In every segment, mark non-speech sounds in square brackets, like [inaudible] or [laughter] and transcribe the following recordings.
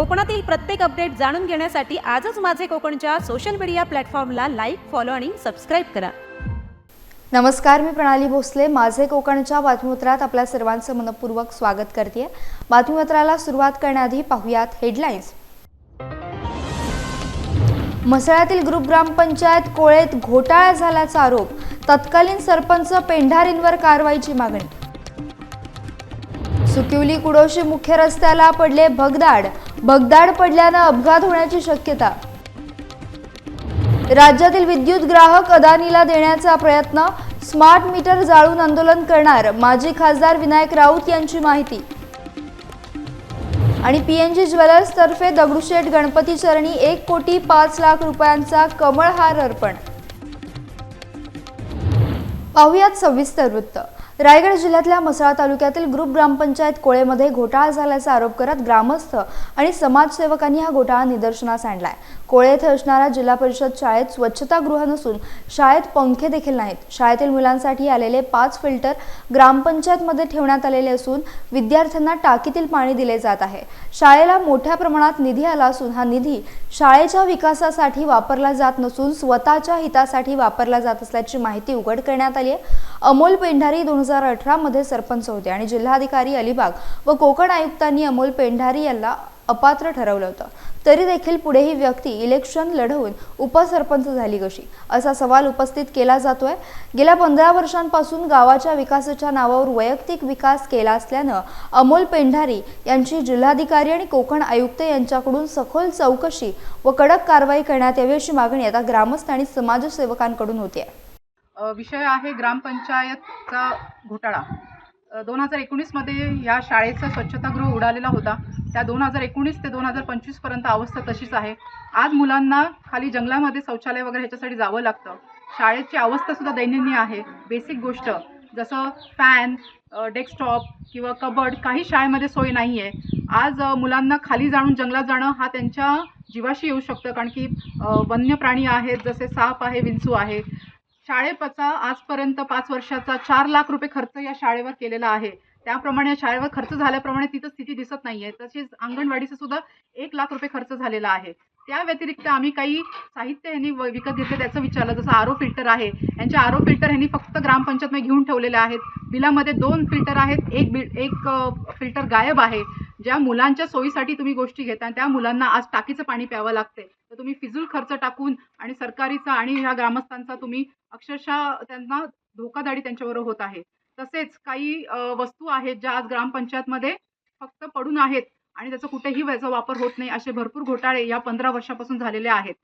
कोकणातील प्रत्येक अपडेट जाणून घेण्यासाठी आजच माझे कोकणच्या सोशल मीडिया प्लॅटफॉर्मला लाईक फॉलो आणि सबस्क्राईब करा. नमस्कार मी प्रणाली भोसले. माझे कोकणच्या बातमीपत्रात आपल्या सर्वांचं मनपूर्वक स्वागत करते बातमीपत्राला सुरुवात करण्याआधी पाहुयात हेडलाईन्स म्हसळ्यातील ग्रुप ग्रामपंचायत कोळेत घोटाळा झाल्याचा आरोप. तत्कालीन सरपंच पेंढारींवर कारवाईची मागणी. सुकिवली कुडोशी मुख्य रस्त्याला पडले भगदाड. भगदाड पडल्यानं अपघात होण्याची शक्यता. राज्यातील विद्युत ग्राहक अदानीला देण्याचा प्रयत्न स्मार्ट मीटर जाळून आंदोलन करणार माजी खासदार विनायक राऊत यांची माहिती. आणि पीएनजी जी ज्वेलर्सतर्फे दगडूशेठ गणपती चरणी एक कोटी पाच लाख रुपयांचा कमळहार अर्पण. पाहुयात सविस्तर वृत्त. रायगड जिल्ह्यातल्या म्हसळा तालुक्यातील ग्रुप ग्रामपंचायत कोळेमध्ये घोटाळा झाल्याचा आरोप करत ग्रामस्थ आणि समाजसेवकांनी हा घोटाळा निदर्शनास आणलाय. कोळे येथे असणाऱ्या जिल्हा परिषद शाळेत स्वच्छतागृह नसून शाळेत पंखे देखील नाहीत. शाळेतील मुलांसाठी आलेले पाच फिल्टर ग्रामपंचायतमध्ये ठेवण्यात आलेले असून विद्यार्थ्यांना टाकीतील पाणी दिले जात आहे. शाळेला मोठ्या प्रमाणात निधी आला असून हा निधी शाळेच्या विकासासाठी वापरला जात नसून स्वतःच्या हितासाठी वापरला जात असल्याची माहिती उघड करण्यात आली आहे. अमोल पेंढारी दोन हजार अठरामध्ये सरपंच होते आणि जिल्हाधिकारी अलिबाग व कोकण आयुक्तांनी अमोल पेंढारी यांना अपात्र ठरवलं होतं. तरी देखील पुढे ही व्यक्ती इलेक्शन लढवून उपसरपंच झाली कशी? असा सवाल उपस्थित केला जातोय. गेल्या पंधरा वर्षांपासून गावाच्या विकासाच्या नावावर वैयक्तिक विकास केला असल्यानं अमोल पेंढारी यांची जिल्हाधिकारी आणि कोकण आयुक्त यांच्याकडून सखोल चौकशी व कडक कारवाई करण्यात यावी अशी मागणी आता ग्रामस्थ आणि समाजसेवकांकडून होती आहे विषय आहे ग्रामपंचायतचा घोटाळा. दोन हजार एकोणीसमध्ये या शाळेचा स्वच्छतागृह उडालेला होता. त्या दोन हजार एकोणीस ते दोन हजार पंचवीसपर्यंत अवस्था तशीच आहे. आज मुलांना खाली जंगलामध्ये शौचालय वगैरे ह्याच्यासाठी जावं लागतं. शाळेची अवस्थासुद्धा दैनंदिन आहे. बेसिक गोष्ट जसं फॅन डेस्कटॉप किंवा कबड काही शाळेमध्ये सोय नाही आहे आज मुलांना खाली जाणून जंगलात जाणं हा त्यांच्या जीवाशी येऊ शकतं. कारण की वन्य प्राणी आहेत जसे साप आहे विंचू आहे. शाळेचा आजपर्यंत पाच वर्षाचा चार लाख रुपये खर्च या शाळेवर केलेला आहे. त्याप्रमाणे या शाळेवर खर्च झाल्याप्रमाणे तिथं स्थिती दिसत नाही आहे तसेच अंगणवाडीचा सुद्धा एक लाख रुपये खर्च झालेला आहे. त्या व्यतिरिक्त आम्ही काही साहित्य ह्यांनी व- विकत घेतले त्याचं विचारलं. जसं आरो फिल्टर आहे. यांचे आरो फिल्टर ह्यांनी फक्त ग्रामपंचायतमध्ये घेऊन ठेवलेले आहेत. बिलामध्ये दोन फिल्टर आहेत. एक बिल एक फिल्टर गायब आहे. ज्या मुलांच्या सोयीसाठी तुम्ही गोष्टी घेता त्या मुलांना आज टाकीचं पाणी प्यावं लागते तर तुम्ही फिजूल खर्च टाकून आणि सरकारीचा आणि ह्या ग्रामस्थांचा तुम्ही अक्षरशः त्यांना धोकादाडी त्यांच्याबरोबर होत आहे. तसेच काही वस्तू आहेत ज्या आज ग्रामपंचायतमध्ये फक्त पडून आहेत आणि त्याचा कुठेही याचा वापर होत नाही असे भरपूर घोटाळे या पंधरा वर्षापासून झालेले आहेत.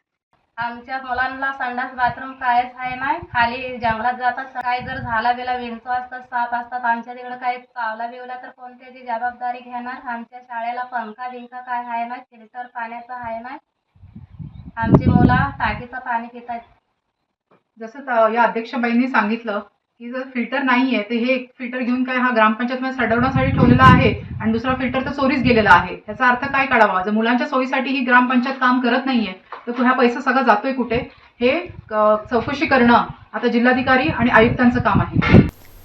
आमच्या मुलांना संडास बाथरूम कायच आहे नाही. खाली जंगलात जातात काय जर झाला गेला विंचू असतात साप असतात आमच्या तिकडे काही चावला बिवला तर कोणत्याची जबाबदारी घेणार? आमच्या शाळेला पंखा बिंका काय आहे ना फिल्टर पाण्याचं आहे ना आमची मुलं टाकीचं पाणी पितात. जसं या अध्यक्षबाईंनी सांगितलं की जर फिल्टर नाही आहे तर हे एक फिल्टर घेऊन काय हा ग्रामपंचायतमध्ये सडवण्यासाठी ठेवलेला आहे आणि दुसरा फिल्टर तर चोरीच गेलेला आहे. त्याचा अर्थ काय काढावा? जर मुलांच्या सोयीसाठी ही ग्रामपंचायत काम करत नाहीये तर हा पैसा सगळा जातोय कुठे? हे चौकशी करणं आता जिल्हाधिकारी आणि आयुक्तांचं काम आहे.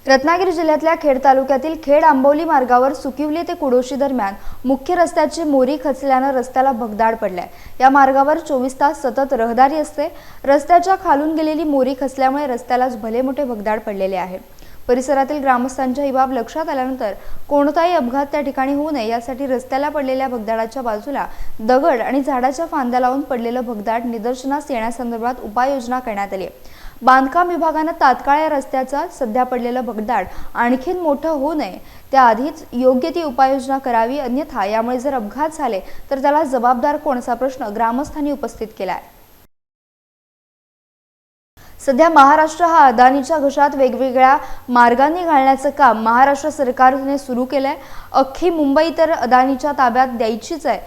रत्नागिरी जिल्ह्यातल्या खेड तालुक्यातील खेड आंबोली मार्गावर सुकिवली ते कुडोशी दरम्यान मुख्य रस्त्याची मोरी खचल्यानं रस्त्याला भगदाड पडलाय. या मार्गावर चोवीस तास सतत रहदारी असते. रस्त्याच्या खालून गेलेली मोरी खचल्यामुळे रस्त्यालाच भले मोठे भगदाड पडलेले आहे. परिसरातील ग्रामस्थांच्या ही बाब लक्षात आल्यानंतर कोणताही अपघात त्या ठिकाणी होऊ नये यासाठी रस्त्याला पडलेल्या भगदाडाच्या बाजूला दगड आणि झाडाच्या फांद्या लावून पडलेलं भगदाड निदर्शनास येण्यासंदर्भात उपाययोजना करण्यात आली बांधकाम विभागानं तात्काळ या रस्त्याचा सध्या पडलेलं भगदाड आणखीन मोठं होऊ नये त्याआधीच योग्य ती उपाययोजना करावी अन्यथा यामुळे जर अपघात झाले तर त्याला जबाबदार कोणसा प्रश्न ग्रामस्थांनी उपस्थित केला आहे सध्या महाराष्ट्र हा अदानीच्या घशात वेगवेगळ्या मार्गांनी घालण्याचं काम महाराष्ट्र सरकारने सुरू केलं आहे अख्खी मुंबई तर अदानीच्या ताब्यात द्यायचीच आहे.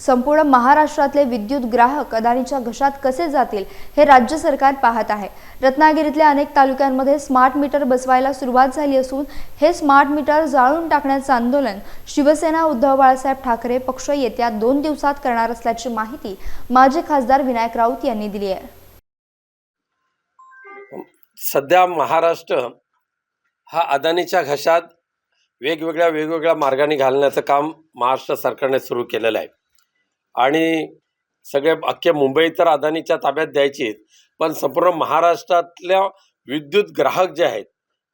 संपूर्ण महाराष्ट्रातले विद्युत ग्राहक अदानीच्या घशात कसे जातील हे राज्य सरकार पाहत आहे. रत्नागिरीतल्या अनेक तालुक्यांमध्ये स्मार्ट मीटर बसवायला सुरुवात झाली असून हे स्मार्ट मीटर जाळून टाकण्याचं आंदोलन शिवसेना उद्धव बाळासाहेब ठाकरे पक्ष येत्या दोन दिवसात करणार असल्याची माहिती माजी खासदार विनायक राऊत यांनी दिली आहे. सध्या महाराष्ट्र हा अदानीच्या घशात वेगवेगळ्या वेगवेगळ्या मार्गाने घालण्याचं काम महाराष्ट्र सरकारने सुरू केलेलं आहे. आणि सगळे अख्खे मुंबई तर अदानीच्या ताब्यात द्यायचीच पण संपूर्ण महाराष्ट्रातल्या विद्युत ग्राहक जे आहेत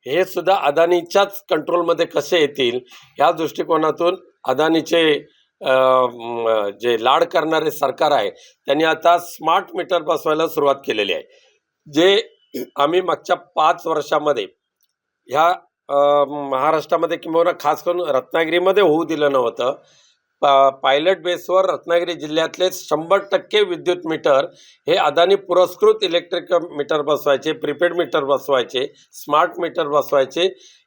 हे सुद्धा अदानीच्याच कंट्रोलमध्ये कसे येतील ह्या दृष्टिकोनातून अदानीचे जे लाड करणारे सरकार आहे त्यांनी आता स्मार्ट मीटर बसवायला सुरुवात केलेली आहे. जे आम्ही मागच्या पाच वर्षामध्ये ह्या महाराष्ट्रामध्ये किंवा खास करून रत्नागिरीमध्ये होऊ दिलं नव्हतं. पा पायलट बेसवर रत्नागिरी जिल्ह्यातले शंभर टक्के विद्युत मीटर हे अदानी पुरस्कृत इलेक्ट्रिक मीटर बसवायचे प्रीपेड मीटर बसवायचे स्मार्ट मीटर बसवायचे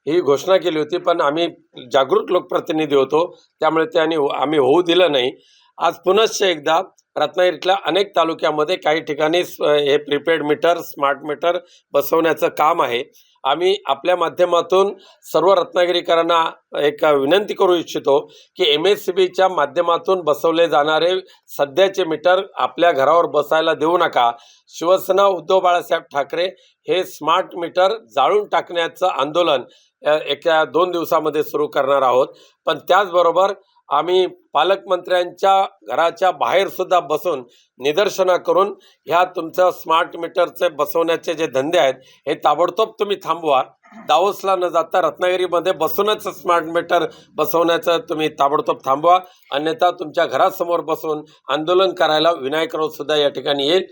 ही घोषणा केली होती. पण आम्ही जागृत लोकप्रतिनिधी होतो. त्यामुळे ते आणि आम्ही होऊ दिलं नाही. आज पुनश्च एकदा रत्नागिरीतल्या अनेक तालुक्यामध्ये काही ठिकाणी हे प्रीपेड मीटर स्मार्ट मीटर बसवण्याचं काम आहे. आम्ही आपल्या माध्यमातून सर्व रत्नागिरीकरांना एक विनंती करू इच्छितो की एम एस सी बीच्या माध्यमातून बसवले जाणारे सध्याचे मीटर आपल्या घरावर बसायला देऊ नका. शिवसेना उद्धव बाळासाहेब ठाकरे हे स्मार्ट मीटर जाळून टाकण्याचं आंदोलन एका दोन दिवसामध्ये सुरू करणार आहोत. पण त्याचबरोबर आम्ही पालकमंत्र्यांच्या घराच्या बाहेर सुद्धा बसून निदर्शनं करून ह्या तुमचं स्मार्ट मीटरचे बसवण्याचे जे धंदे आहेत हे ताबडतोब तुम्ही थांबवा. दावोसला न जाता रत्नागिरीमध्ये बसूनच स्मार्ट मीटर बसवण्याचं तुम्ही ताबडतोब थांबवा. अन्यथा तुमच्या घरासमोर बसून आंदोलन करायला विनायक राऊत सुद्धा या ठिकाणी येईल.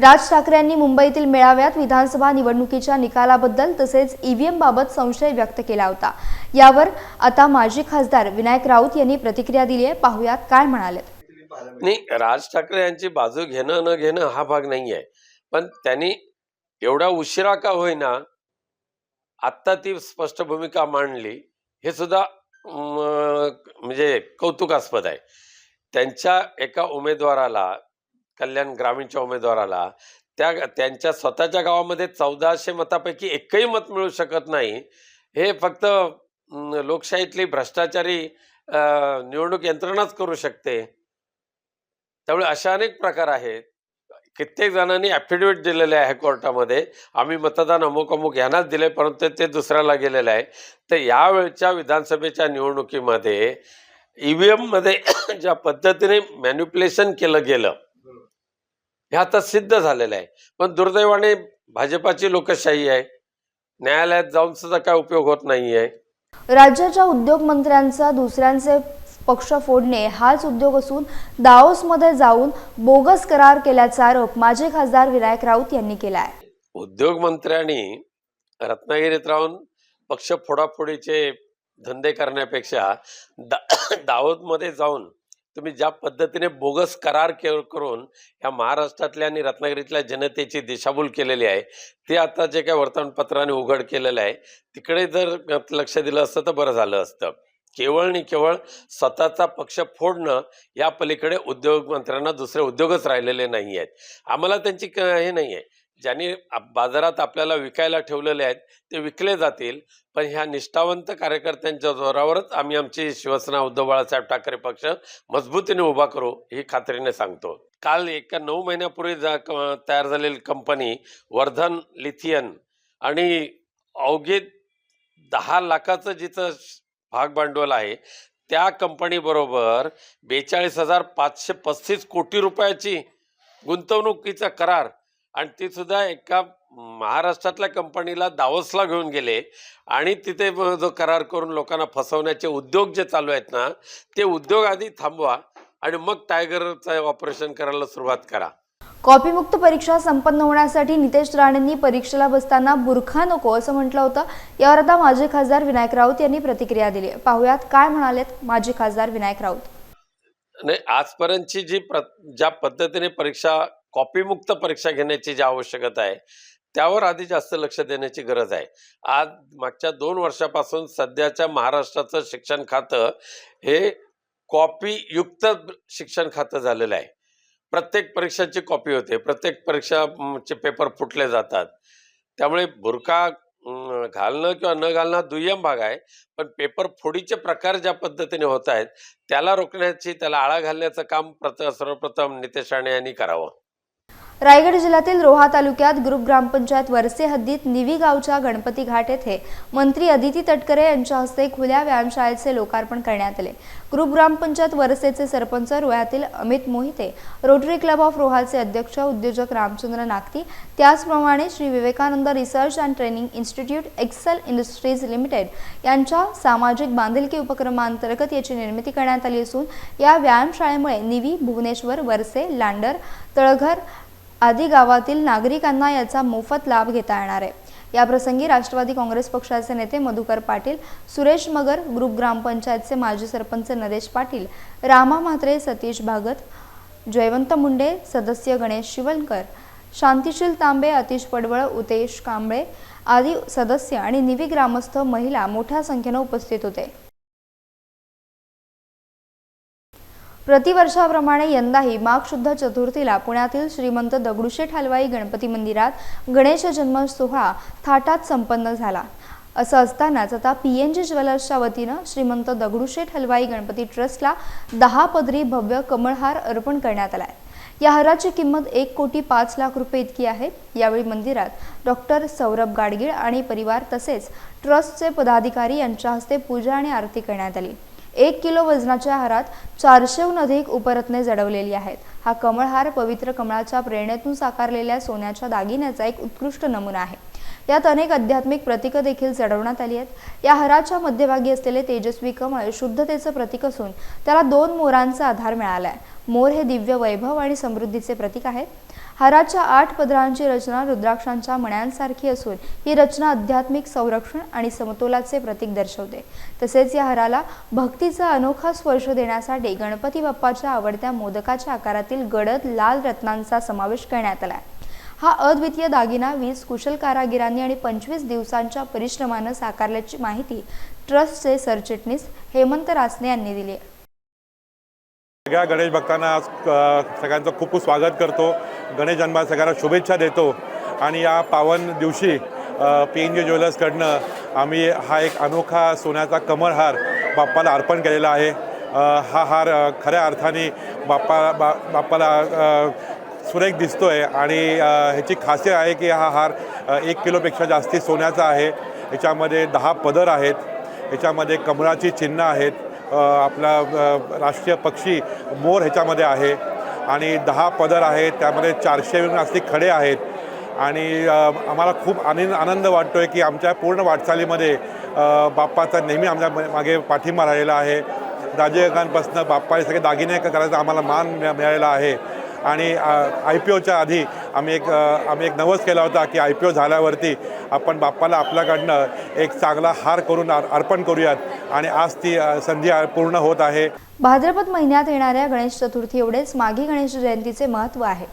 राज ठाकरे यांनी मुंबईतील मेळाव्यात विधानसभा निवडणुकीच्या निकालाबद्दल तसेच ईव्हीएम बाबत संशय व्यक्त केला होता. यावर आता माजी खासदार विनायक राऊत यांनी प्रतिक्रिया दिली आहे. पाहुयात काय म्हणाले नाही राज ठाकरे यांची बाजू घेणं न घेणं हा भाग नाही आहे. पण त्यांनी एवढा उशिरा का होईना आत्ता ती स्पष्ट भूमिका मांडली. हे सुद्धा म्हणजे कौतुकास्पद आहे. त्यांच्या एका उमेदवाराला कल्याण ग्रामीणच्या उमेदवाराला त्या त्यांच्या स्वतःच्या गावामध्ये चौदाशे मतापैकी एकही मत मिळू शकत नाही. हे फक्त लोकशाहीतली भ्रष्टाचारी निवडणूक यंत्रणाच करू शकते. त्यामुळे अशा अनेक प्रकार आहेत. कित्येक जणांनी ॲफिडेविट दिलेले आहे कोर्टामध्ये. आम्ही मतदान अमुक अमुक यांनाच दिले परंतु ते दुसऱ्याला गेलेलं आहे. तर यावेळच्या विधानसभेच्या निवडणुकीमध्ये ई व्ही एममध्ये ज्या पद्धतीने मॅन्युप्युलेशन केलं गेलं हे आता सिद्ध झालेलं आहे. पण दुर्दैवाने भाजपाची लोकशाही आहे. न्यायालयात जाऊन सुद्धा काय उपयोग होत नाही आहे राज्याच्या उद्योग मंत्र्यांचा दुसऱ्यांचे पक्ष फोडणे हाच उद्योग असून दाओसमध्ये जाऊन बोगस करार केल्याचा आरोप माजी खासदार विनायक राऊत यांनी केला आहे उद्योगमंत्र्यांनी रत्नागिरीत राहून पक्ष फोडाफोडीचे धंदे करण्यापेक्षा दा [coughs] दाहोदमध्ये जाऊन तुम्ही ज्या पद्धतीने बोगस करार के करून या महाराष्ट्रातल्या आणि रत्नागिरीतल्या जनतेची दिशाभूल केलेली आहे ते आता जे काय वर्तमानपत्राने उघड केलेलं आहे तिकडे जर लक्ष दिलं असतं तर बरं झालं असतं. केवळ आणि केवळ स्वतःचा पक्ष फोडणं या पलीकडे उद्योगमंत्र्यांना दुसरे उद्योगच राहिलेले नाही आहेत आम्हाला त्यांची हे नाही आहे ज्यांनी आप- बाजारात आपल्याला विकायला ठेवलेले आहेत ते विकले जातील. पण ह्या निष्ठावंत कार्यकर्त्यांच्या जोरावरच आम्ही आमची शिवसेना उद्धव बाळासाहेब ठाकरे पक्ष मजबूतीने उभा करू ही खात्रीने सांगतो. काल एका नऊ महिन्यापूर्वी जा क- तयार झालेली कंपनी वर्धन लिथियन आणि अवघे दहा लाखाचं जिथं श- भाग भांडवल आहे त्या कंपनीबरोबर बेचाळीस हजार पाचशे पस्तीस कोटी रुपयाची गुंतवणुकीचा करार आणि ती सुद्धा एका महाराष्ट्रातल्या कंपनीला दावसला घेऊन गेले. आणि तिथे जो करार करून लोकांना फसवण्याचे उद्योग जे चालू आहेत ना ते उद्योग आधी थांबवा आणि मग टायगरचं ऑपरेशन करायला सुरुवात करा. कॉपीमुक्त परीक्षा संपन्न होण्यासाठी नितेश राणेंनी परीक्षेला बसताना बुरखा नको असं म्हटलं होतं. यावर आता माजी खासदार विनायक राऊत यांनी प्रतिक्रिया दिली. पाहुयात काय म्हणालेत माजी खासदार विनायक राऊत. नाही आजपर्यंतची जी प्र ज्या पद्धतीने परीक्षा कॉपीमुक्त परीक्षा घेण्याची जी आवश्यकता आहे त्यावर आधी जास्त लक्ष देण्याची गरज आहे. आज मागच्या दोन वर्षापासून सध्याच्या महाराष्ट्राचं शिक्षण खातं हे कॉपीयुक्त शिक्षण खातं झालेलं आहे. प्रत्येक परीक्षाची कॉपी होते प्रत्येक परीक्षाचे पेपर फुटले जातात. त्यामुळे बुरका घालणं किंवा न घालणं दुय्यम भाग आहे पण पेपर फोडीचे प्रकार ज्या पद्धतीने होत आहेत त्याला रोखण्याची त्याला आळा घालण्याचं काम प्रथ सर्वप्रथम नितेश राणे यांनी करावं. रायगड जिल्ह्यातील रोहा तालुक्यात ग्रुप ग्रामपंचायत वरसे हद्दीत निवी गावच्या गणपती घाट येथे मंत्री अदिती तटकरे यांच्या हस्ते खुल्या व्यायामशाळेचे लोकार्पण करण्यात आले. ग्रुप ग्रामपंचायत वरसेचे sarpanch रोह्यातील Amit Mohite rotary club of रोहाचे अध्यक्ष उद्योजक रामचंद्र नागती त्याचप्रमाणे Shri Vivekanand research and training institute Excel industries limited यांच्या सामाजिक बांधिलकी उपक्रमांतर्गत याची निर्मिती करण्यात आली असून या व्यायामशाळेमुळे निवी भुवनेश्वर वरसे लांडर तळघर आदी गावातील नागरिकांना याचा मोफत लाभ घेता येणार आहे. याप्रसंगी राष्ट्रवादी काँग्रेस पक्षाचे नेते मधुकर पाटील सुरेश मगर ग्रुप ग्रामपंचायतचे माजी सरपंच नरेश पाटील रामा म्हात्रे सतीश भागत जयवंत मुंडे सदस्य गणेश शिवलकर शांतिशील तांबे अतिश पडवळ उतेश कांबळे आदी सदस्य आणि निवी ग्रामस्थ महिला मोठ्या संख्येनं उपस्थित होते. प्रतिवर्षाप्रमाणे यंदाही माघ शुद्ध चतुर्थीला पुण्यातील श्रीमंत दगडूशेठ हलवाई गणपती मंदिरात गणेश जन्म सोहळा थाटात संपन्न झाला. असं असतानाच आता पी एन जी ज्वेलर्सच्या वतीनं श्रीमंत दगडूशेठ हलवाई गणपती ट्रस्टला दहा पदरी भव्य कमळहार अर्पण करण्यात आलाय. या हाराची किंमत एक कोटी पाच लाख रुपये इतकी आहे. यावेळी मंदिरात डॉक्टर सौरभ गाडगीळ आणि परिवार तसेच ट्रस्टचे पदाधिकारी यांच्या हस्ते पूजा आणि आरती करण्यात आली. एक किलो वजनाच्या हारात चारशेहून अधिक उपरत्ने जडवलेली आहेत. हा कमळहार पवित्र कमळाच्या प्रेरणेतून साकारलेल्या सोन्याच्या दागिन्याचा एक उत्कृष्ट नमुना आहे. यात अनेक आध्यात्मिक प्रतीकं देखील चढवण्यात आली आहेत. या हाराच्या मध्यभागी असलेले तेजस्वी कमळ शुद्धतेचं प्रतीक असून त्याला दोन मोरांचा आधार मिळाला आहे मोर हे दिव्य वैभव आणि समृद्धीचे प्रतीक आहे. हाराच्या आठ पदरांची रचना रुद्राक्षांच्या मण्यांसारखी असून ही रचना आध्यात्मिक संरक्षण आणि समतोलाचे प्रतीक दर्शवते. तसेच या हाराला भक्तीचा अनोखा स्पर्श देण्यासाठी गणपती बाप्पाच्या आवडत्या मोदकाच्या आकारातील गडद लाल रत्नांचा समावेश करण्यात आला आहे हा अद्वितीय दागिना वीस कुशल कारागिरांनी आणि पंचवीस दिवसांच्या परिश्रमानं साकारल्याची माहिती ट्रस्टचे सरचिटणीस हेमंत रासने यांनी दिली सगळ्या गणेश भक्तांना आज सगळ्यांचं खूप खूप स्वागत करतो. गणेश जन्मा सगळ्यांना शुभेच्छा देतो. आणि या पावन दिवशी पी एन जी ज्वेलर्सकडनं आम्ही हा एक अनोखा सोन्याचा कमरहार बाप्पाला अर्पण केलेला आहे. हा हार खऱ्या अर्थाने बाप्पा बा बाप्पाला सुरेख दिसतो आहे आणि ह्याची खासियत आहे की हा हार एक किलोपेक्षा जास्ती सोन्याचा आहे. याच्यामध्ये दहा पदर आहेत. याच्यामध्ये कमळाची चिन्ह आहेत. आपला राष्ट्रीय पक्षी मोर ह्याच्यामध्ये आहे. आणि दहा पदर आहेत त्यामध्ये चारशेहून जास्ती खडे आहेत. आणि आम्हाला खूप आनंद आनंद वाटतो आहे की आमच्या पूर्ण वाटचालीमध्ये बाप्पाचा नेहमी आमच्या म- मागे पाठिंबा राहिलेला आहे. दाजेकांपासून बाप्पाने सगळे दागिने करायचा आम्हाला मान मिळालेला आहे. आणि आय पी ओच्या आधी आम्ही एक आम्ही एक नवस केला होता की आय पी ओ झाल्यावरती आपण बाप्पाला आपल्याकडनं एक चांगला हार करून अर्पण करूयात. आणि आज ती संधी पूर्ण होत आहे. भाद्रपद महिन्यात येणाऱ्या गणेश चतुर्थी एवढेच माघी गणेश जयंतीचे महत्त्व आहे.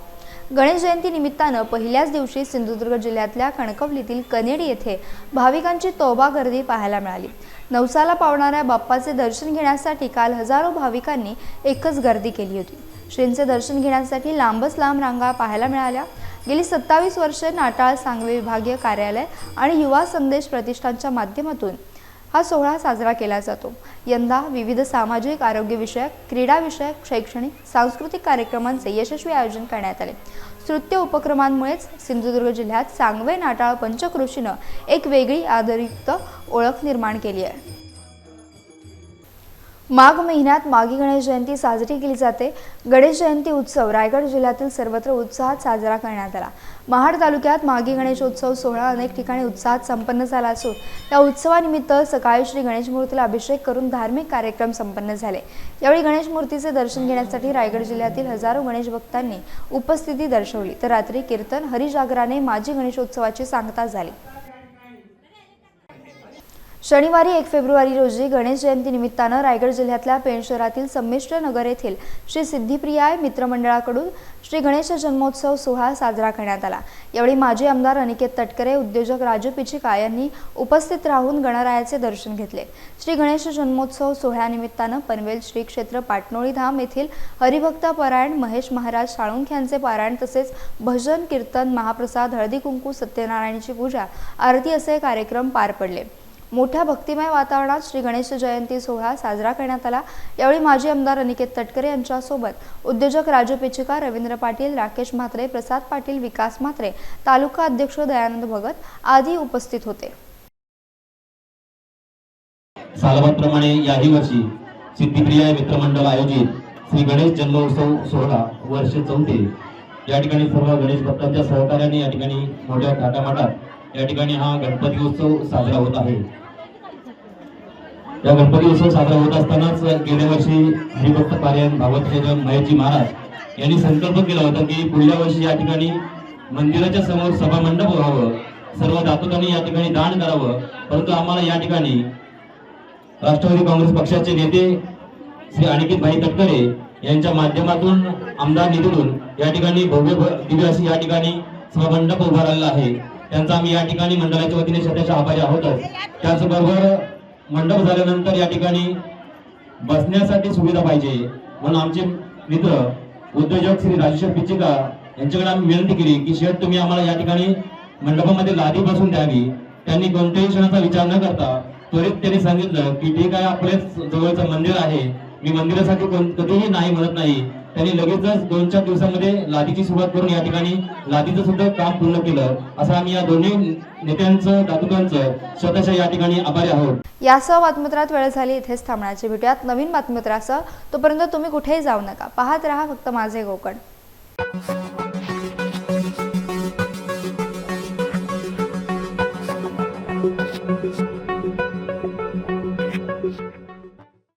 गणेश जयंती निमित्तानं पहिल्याच दिवशी सिंधुदुर्ग जिल्ह्यातल्या कणकवलीतील कनेडी येथे भाविकांची तोबा गर्दी पाहायला मिळाली. नवसाला पावणाऱ्या बाप्पाचे दर्शन घेण्यासाठी काल हजारो भाविकांनी एकच गर्दी केली होती. श्रींचे दर्शन घेण्यासाठी लांबच लांब रांगा पाहायला मिळाल्या. गेली सत्तावीस वर्षे नाटाळ सांगवे विभागीय कार्यालय आणि युवा संदेश प्रतिष्ठानच्या माध्यमातून हा सोहळा साजरा केला जातो. यंदा विविध सामाजिक आरोग्यविषयक क्रीडाविषयक शैक्षणिक सांस्कृतिक कार्यक्रमांचे यशस्वी आयोजन करण्यात आले. नृत्य उपक्रमांमुळेच सिंधुदुर्ग जिल्ह्यात सांगवे नाटाळ पंचकृषीनं एक वेगळी आदरयुक्त ओळख निर्माण केली आहे. माघ महिन्यात माघी गणेश जयंती साजरी केली जाते. गणेश जयंती उत्सव रायगड जिल्ह्यातील सर्वत्र उत्साहात साजरा करण्यात आला. महाड तालुक्यात माघी गणेशोत्सव सोहळा अनेक ठिकाणी उत्साहात संपन्न झाला असून या उत्सवानिमित्त सकाळी श्री गणेश मूर्तीला अभिषेक करून धार्मिक कार्यक्रम संपन्न झाले. यावेळी गणेश मूर्तीचे दर्शन घेण्यासाठी रायगड जिल्ह्यातील हजारो गणेश भक्तांनी उपस्थिती दर्शवली. तर रात्री कीर्तन हरिजागराने माजी गणेशोत्सवाची सांगता झाली. शनिवारी एक फेब्रुवारी रोजी गणेश जयंती निमित्तानं रायगड जिल्ह्यातल्या पेण शहरातील संमिश्र नगर येथील श्री सिद्धिप्रियाय मित्रमंडळाकडून श्री गणेश जन्मोत्सव सोहळा साजरा करण्यात आला. यावेळी माजी आमदार अनिकेत तटकरे उद्योजक राजू पिचिका यांनी उपस्थित राहून गणरायाचे दर्शन घेतले. श्री गणेश जन्मोत्सव सोहळ्यानिमित्तानं पनवेल श्री क्षेत्र पाटणोळी धाम येथील हरिभक्त पारायण महेश महाराज साळुंख यांचे पारायण तसेच भजन कीर्तन महाप्रसाद हळदी कुंकू सत्यनारायणची पूजा आरती असे कार्यक्रम पार पडले. मोठ्या भक्तिमय वातावरणात श्री गणेश जयंती सोहळा साजरा करण्यात आला. यावेळी माजी आमदार अनिकेत तटकरे यांच्यासोबत उद्योजक राजू पेचिका रवींद्र पाटील राकेश म्हात्रे प्रसाद पाटील विकास म्हात्रे तालुका अध्यक्ष दयानंद भगत आदी उपस्थित होते. सालवांप्रमाणे याही वर्षी सिद्धिप्रिया मित्रमंडळ आयोजित श्री गणेश जन्मोत्सव सोहळा वर्ष चौथे. या ठिकाणी सर्व गणेश भक्तांच्या सहकार्याने या ठिकाणी मोठ्या थाटामाटात या ठिकाणी हा गणपती उत्सव साजरा होत आहे. या गणपती उत्सव साजरा होत असतानाच गेल्या वर्षी हरिभक्त पारायण भागवत मयाजी महाराज यांनी संकल्प केला होता की पुढल्या वर्षी या ठिकाणी मंदिराच्या समोर सभा मंडप व्हावं सर्व दातुकांनी या ठिकाणी दान करावं. परंतु आम्हाला या ठिकाणी राष्ट्रवादी काँग्रेस पक्षाचे नेते श्री अनिकेत भाई तटकरे यांच्या माध्यमातून आमदार निधीतून या ठिकाणी भव्य दिव्य अशी या ठिकाणी सभामंडप उभा राहिला आहे. त्यांचा आम्ही या ठिकाणी मंडळाच्या वतीने सध्याच्या आभारी आहोतच. त्याचबरोबर मंडप झाल्यानंतर या ठिकाणी बसण्यासाठी सुविधा पाहिजे. म्हणून आमचे मित्र उद्योजक श्री राजेश्वर पिचिका यांच्याकडे आम्ही विनंती केली की शेठ तुम्ही आम्हाला या ठिकाणी मंडपामध्ये लादी बसून द्यावी. त्यांनी कोणत्याही क्षणाचा विचार न करता त्वरित त्यांनी सांगितलं की ठीक आहे आपलेच जवळचं मंदिर आहे. मी मंदिरासाठी कोण- कधीही नाही म्हणत नाही. त्यांनी लगेचच दोन चार दिवसामध्ये लादीची सुरुवात करून या ठिकाणी लादीचं सुद्धा काम पूर्ण केलं. असं आम्ही या दोन्ही नेत्यांचं दातुकांचं स्वतःच्या या ठिकाणी आभारी आहोत. यासह बातमीत्रात वेळ झाली इथेच थांबण्याची भेटूयात. नवीन बातमीत्रासह तोपर्यंत तुम्ही कुठेही जाऊ नका. पाहत राहा फक्त माझे कोकण